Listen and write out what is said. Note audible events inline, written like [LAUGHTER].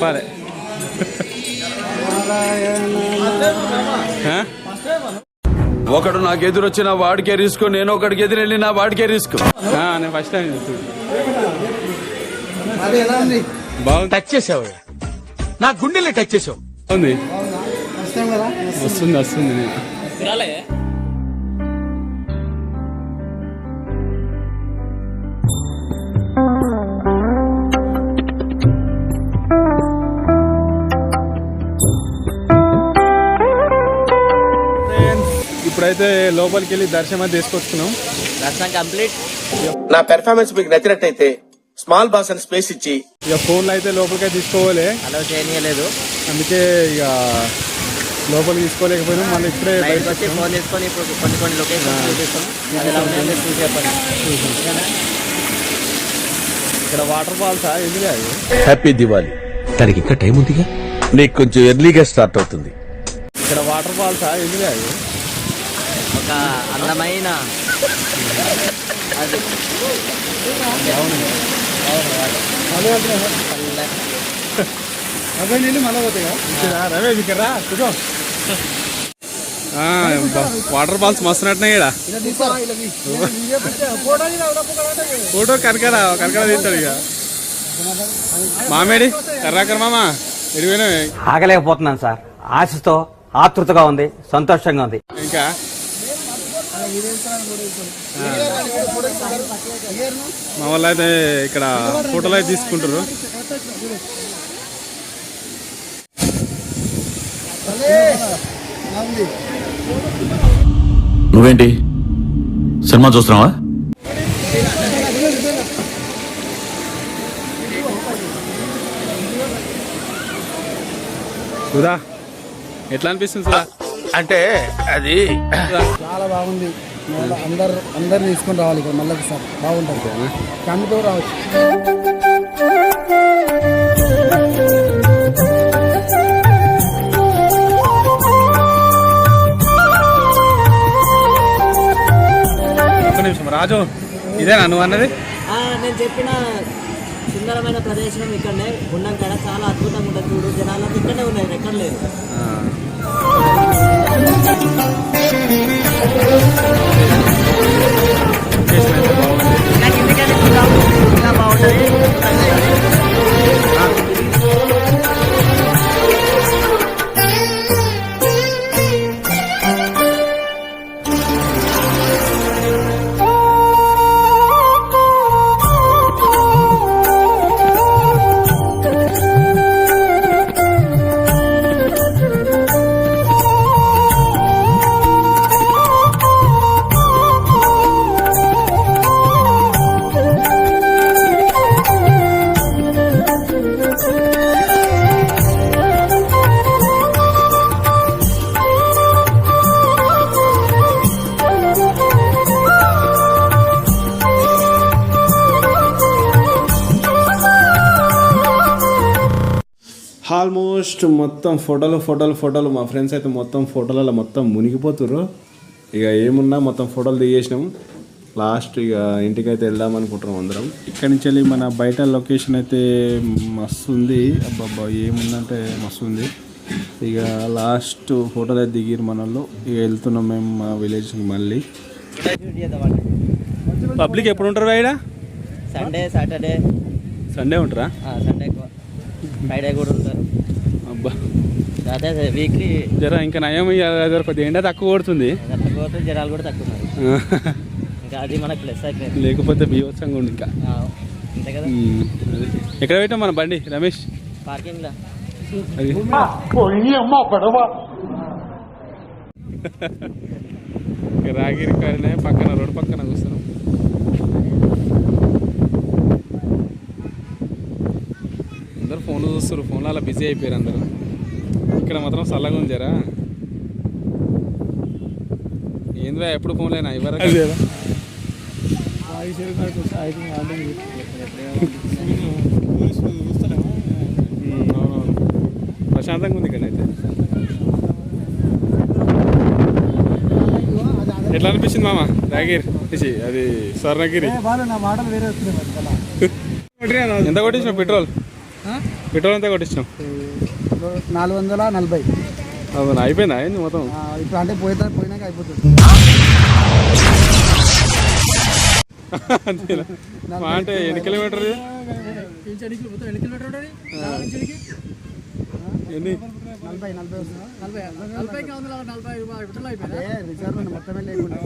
பாரு. [LAUGHS] ఒకడు నాకు ఎదురొచ్చిన వాడికే రిస్క్ నేను ఒకడికి ఎదురెళ్ళిన వాడికే రిస్క్. ఆ, నేను ఫస్ట్ టైం బాగుంది. టచ్ చేసావు నా గుండెల్ని టచ్ చేసావు. ఉంది వస్తుంది వస్తుంది. ఇప్పుడైతే లోపలికి వెళ్ళి దర్శనం అది తీసుకొచ్చుకున్నాం. దర్శనం కంప్లీట్. నా పెర్ఫార్మెన్స్ మీకు నచ్చినట్టయితే స్మాల్ బాస్ అని స్పేస్ ఇచ్చి ఇక ఫోన్లో అయితే లోపలికే తీసుకోవాలి. అలౌ చేయనీయలేదు. అందుకే ఇక లోపలికి తీసుకోలేకపోయినాం మళ్ళీ ఇప్పుడే. ఫోన్ తీసుకొని ఇప్పుడు కొన్ని కొన్ని లొకేషన్ ఇక్కడ వాటర్ ఫాల్స్ ఎందుకు అది? హ్యాపీ దివాలి దానికి ఇంకా టైం ఉందిగా? నీకు కొంచెం ఎర్లీగా స్టార్ట్ అవుతుంది. ఇక్కడ వాటర్ ఫాల్స్ ఎందుకు అది? ఒక అందమైన అది. వాటర్ ఫాల్స్ మస్తున్నట్టున్నాయి ఇక్కడ ఫోటో కనకడ కనకడ తీస్తాడు ఇక. మామేడి కర్రాకర్ మామ ఎడిపోయినా ఆగలేకపోతున్నాను సార్. ఆశతో ఆతృతగా ఉంది సంతోషంగా ఉంది. ఇంకా? మా వాళ్ళు అయితే ఇక్కడ ఫోటోలు అయితే తీసుకుంటారు నువ్వేంటి? సినిమా చూస్తున్నావా? సుధా ఎట్లా అనిపిస్తుంది సుధా? అంటే అది చాలా బాగుంది. మళ్ళీ అందరు అందరు తీసుకొని రావాలి ఇక్కడ మళ్ళీ సార్ బాగుంటుంది. ఫ్యామిలీతో రావచ్చు. ఒక్క నిమిషం రాజు. ఇదేనా నువ్వు అన్నది? నేను చెప్పిన సుందరమైన ప్రదేశం ఇక్కడనే. గుండం కాడ చాలా అద్భుతంగా ఉంటుంది చూడు. జనాలు ఇక్కడనే ఉన్నాయి ఎక్కడ లేదు ఆల్మోస్ట్ మొత్తం ఫోటోలు ఫోటోలు ఫోటోలు. మా ఫ్రెండ్స్ అయితే మొత్తం ఫోటోలలో మొత్తం మునిగిపోతుర్రు. ఇక ఏమున్నా మొత్తం ఫోటోలు దిగేసినాం. లాస్ట్ ఇక ఇంటికి అయితే వెళ్దాం అనుకుంటున్నాం అందరం. ఇక్కడి నుంచి వెళ్ళి మన బయట లొకేషన్ అయితే మస్తు ఉంది అబ్బాబ్బా ఏముందంటే మస్తు ఉంది ఇక లాస్ట్ ఫోటోలు అయితే దిగిరు మన వాళ్ళు ఇక వెళ్తున్నాం మేము మా విలేజ్కి మళ్ళీ. పబ్లిక్ ఎప్పుడు ఉంటారు ఇక్కడ సండే సాటర్డే సండే ఉంటారా? సండే ఫ్రైడే కూడా ఉంటారు. అబ్బా. అదే వీక్లీ జర ఇంకా నయం జర కొద్దిగా ఎండ తక్కువ కొడుతుంది. పోతే జనాలు కూడా తక్కువ ఇంకా అది మనకు ప్లస్ అయిపోయింది. లేకపోతే బీభత్సంగా ఉండి ఇంకా. అంతే కదా. ఎక్కడ పెట్టాం మన బండి రమేష్? పార్కింగ్లో [LAUGHS] రాగిరి కాడనే పక్కన రోడ్డు పక్కన కూర్చున్నాం అందరు ఫోన్లు చూస్తారు ఫోన్లో అలా బిజీ అయిపోయారు అందరూ. ఇక్కడ మాత్రం చల్లగా ఉంది జరా. ఏందిరా ఎప్పుడు ఫోన్లేనా ఇవ్వరా? అవునవును. ప్రశాంతంగా ఉంది ఇక్కడ అయితే. ఎట్లా అనిపించింది మామ? రాగిరి. అది స్వర్ణగిరి. ఎంత కొట్టించినావు? పెట్రోల్? పెట్రోల్ ఎంత కొట్టించినావు నాలుగు వందల నలభై అవును అయిపోయిందా ఏంది మొత్తం ఆ, ఇప్పుడు అంటే పోయితే పోయినాక అయిపోతుంది అంటే ఎన్ని కిలోమీటర్ ఎన్ని నలభై నలభై నలభై నలభై అదే రిజర్వ్ మొత్తమే లేకుండా